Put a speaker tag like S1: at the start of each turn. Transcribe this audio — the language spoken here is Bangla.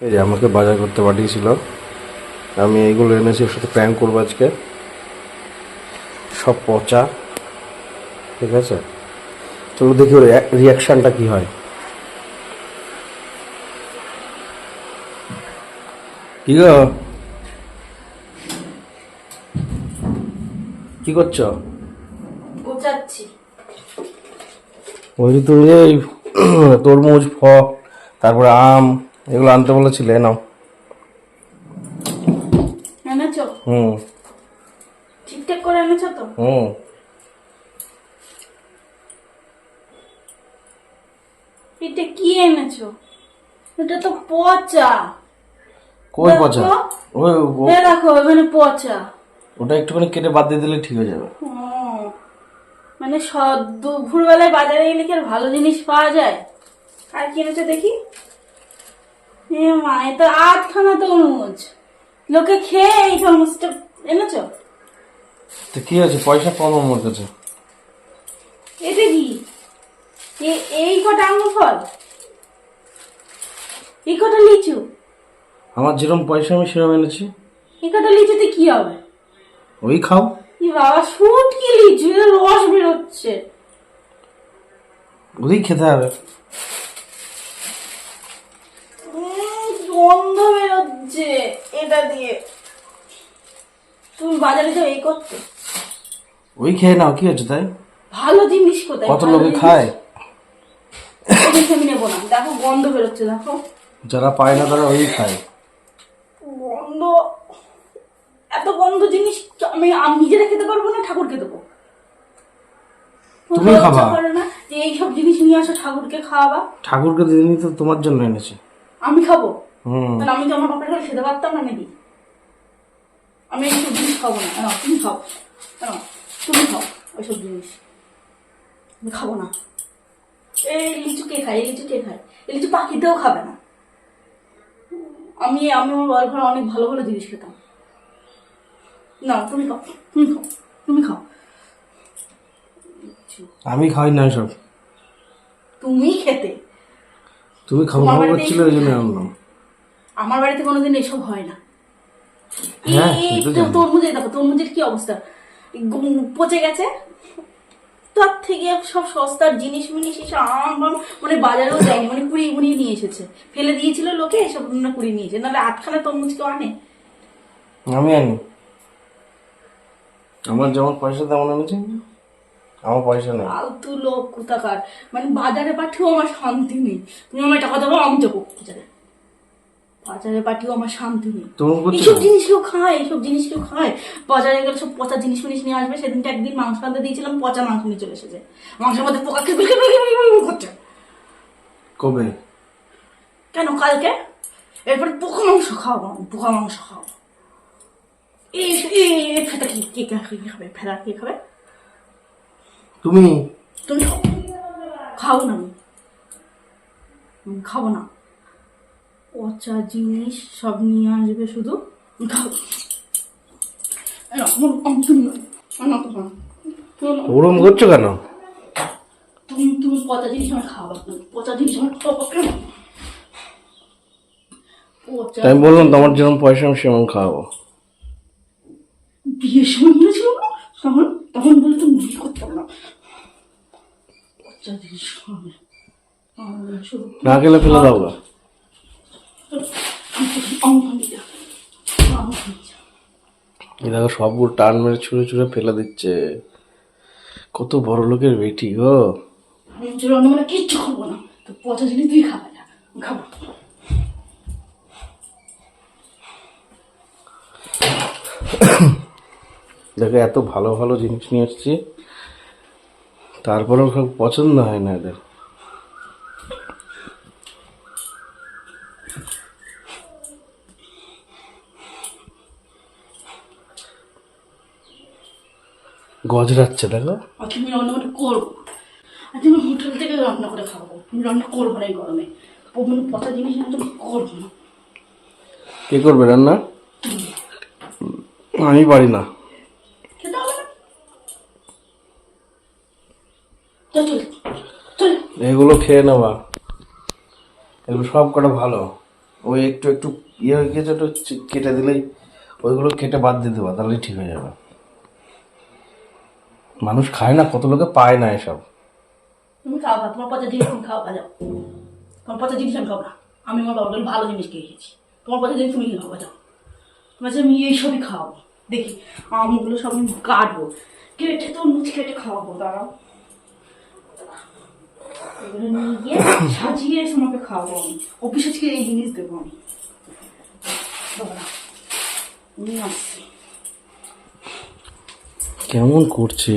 S1: এই যে আমাকে বাজার করতে পাঠিয়েছিল। আমি এইগুলো এনেছি ওর সাথে প্র্যাঙ্ক করব আজকে। সব পচা। ঠিক আছে? চলো দেখি ওর রিয়াকশানটা কি হয়। কি গো? কি করছ?
S2: গোছাচ্ছি।
S1: বলছি তুমি এই তরমুজ ফল তারপরে আম এগুলো আনতে বলেছিলে নাও।
S2: এনেছো?
S1: হুম।
S2: ঠিকঠাক করে এনেছো তো?
S1: হুম।
S2: এটা কি এনেছো? এটা তো পচা।
S1: কই পচা?
S2: দেখো।
S1: ওই
S2: এ দেখো এখানে পচা।
S1: ওটা একটুখানি কেটে বাদ দিয়ে দিলে ঠিক হয়ে যাবে।
S2: মানে দুপুরবেলায় বাজারে গেলে কি আর ভালো জিনিস পাওয়া যায়? আর কি এনেছো দেখি? এ মা এ তো আধখানা তরমুজ। লোকে খেয়ে এই তরমুজটা এনেছো?
S1: তো কি আছে? পয়সা কম আমার কাছে।
S2: এটা কি? এ- এই কটা আঙুর ফল? এই কটা লিচু?
S1: আমার যেরকম পয়সা আমি সেরকম এনেছি।
S2: এই কটা লিচুতে কি হবে?
S1: ওই খাও।
S2: ই বাবা শুট কি লিচু রস বেরোচ্ছে।
S1: ওই খেতে হবে
S2: উম, গন্ধ বেরোচ্ছে এটা দিয়ে তুমি বাজারে যাও এই করতে।
S1: ওই খেয়ে নাও কি হচ্ছে তাই?
S2: ভালো জিনিস কোথায়?
S1: কত লোকে খায়?
S2: আমি নেব না। দেখো গন্ধ বেরোচ্ছে দেখো।
S1: যারা পায় না তারা ওই খায়।
S2: গন্ধ এত গন্ধ জিনিস আমি আমি নিজেরা খেতে পারব না ঠাকুরকে দেবো?
S1: তুমি খাবা।
S2: না যে এইসব জিনিস নিয়ে আসো ঠাকুরকে খাওয়াবা।
S1: ঠাকুরকে দিদিনি তো তোমার জন্য এনেছি।
S2: আমি খাব। তাহলে আমি তো আমার বাপের ঘরে খেতে পারতাম না নাকি আমি এইসব জিনিস খাব না। তুমি খাও। তুমি খাও ওইসব জিনিস। আমি খাব না। এই লিচু কে খায়? এই লিচু কে খায়? এই লিচু পাখিতেও খাবে না। আমি আমি আমার বাবার ঘরে অনেক ভালো ভালো জিনিস খেতাম। না তুমি খাও তুমি খাও তুমি খাও।
S1: আমি খাই না সব
S2: তুমি খেতে।
S1: তুমি খাব খাব করছিলে ওই জন্য আনলাম
S2: আমার বাড়িতে কোনোদিন এসব হয় না।
S1: হ্যাঁ।
S2: তরমুজের দেখো তরমুজের কি অবস্থা? পচে গেছে। তার থেকে সব সস্তার জিনিস মিনিস এসে আম মানে বাজারেও যায়নি মানে কুড়িয়ে কুড়িয়ে নিয়ে এসেছে। ফেলে দিয়েছিল লোকে এসব না কুড়িয়ে নিয়েছে নাহলে আটখানা তরমুজ কেউ আনে?
S1: আমি আনি। আমার যেমন পয়সা তেমন এনেছি আমার পয়সা নেই।
S2: ফালতু লোক কোথাকার। মানে বাজারে পাঠিয়েও আমার শান্তি নেই। তুমি আমার টাকা দেবো আমি যাব বাজারে বাজারে পাঠিয়েও আমার শান্তি নেই। এইসব জিনিস কেউ খায় এইসব জিনিস কেউ খায়। বাজারে গেলে সব পচা জিনিস ফিনিস নিয়ে আসবে সেদিনটা একদিন মাংস আনতে দিয়েছিলাম পচা মাংস নিয়ে চলে এসেছে। মাংসের মধ্যে পোকা করছে
S1: কবে?
S2: কেন কালকে? এরপরে পোকা মাংস খাওয়াবো পোকা মাংস খাওয়াবো। এই ফেটা কি কে কে খাবে ফেরা কে খাবে?
S1: তুমি?
S2: তুমি খাও। না আমি খাব না। পচা জিনিস সব নিয়ে আসবে শুধু।
S1: ওরম করছ কেন?
S2: তুমি তুমি পচা জিনিস আমার খাওয়াবা পচা জিনিস আমার
S1: আমি বললাম তোমার যেমন পয়সা আমি সেরকম খাওয়াবো
S2: বিয়ের সময় বলেছিল না? তখন তখন বলে তো বিয়ে করতাম না। পচা জিনিস
S1: না খেলে ফেলে দাও দেখো সবগুলো টান মেরে ছুঁড়ে ছুঁড়ে ফেলে দিচ্ছে। কত বড় লোকের বেটি গো।
S2: কিচ্ছু খাব না তো পচা জিনিস তুই খাবে খাব
S1: দেখো, এত ভালো ভালো জিনিস নিয়ে এসছি। তারপরেও সব পছন্দ হয় না এদের। গজরাচ্ছে দেখো।
S2: আর তুমি রান্না করে করব আর তুমি হোটেল থেকে রান্না করে খাব। তুমি রান্না করব না এই গরমে। মানে পচা জিনিস তুমি করব না।
S1: কে করবে রান্না? আমি পারি না। এগুলো খেয়ে নেবা। এগুলো সব কটা ভালো। ওই একটু একটু ইয়ে হয়ে গেছে একটু কেটে দিলেই ওইগুলো কেটে বাদ দিয়ে দেবা তাহলেই ঠিক হয়ে যাবে। মানুষ খায় না, কত লোকে পায় না এসব।
S2: তুমি খাও না তোমার পচা জিনিস তুমি খাও যাও তোমার পচা জিনিস আমি খাব না। আমি আমার বাবার ভালো জিনিস খেয়ে গেছি তোমার পচা জিনিস তুমি খাব যাও তোমার আমি এইসবই খাওয়াবো। দেখি, আমগুলো সব আমি কাটবো। কেটে তো মুচ কেটে খাওয়াবো, দাঁড়াও। এগুলো নিয়ে গিয়ে সাজিয়ে তোমাকে খাওয়াবো আমি। অফিসে থেকে এই জিনিস দেবো আমি। দাঁড়াও নিয়ে আসছি।
S1: কেমন করছে?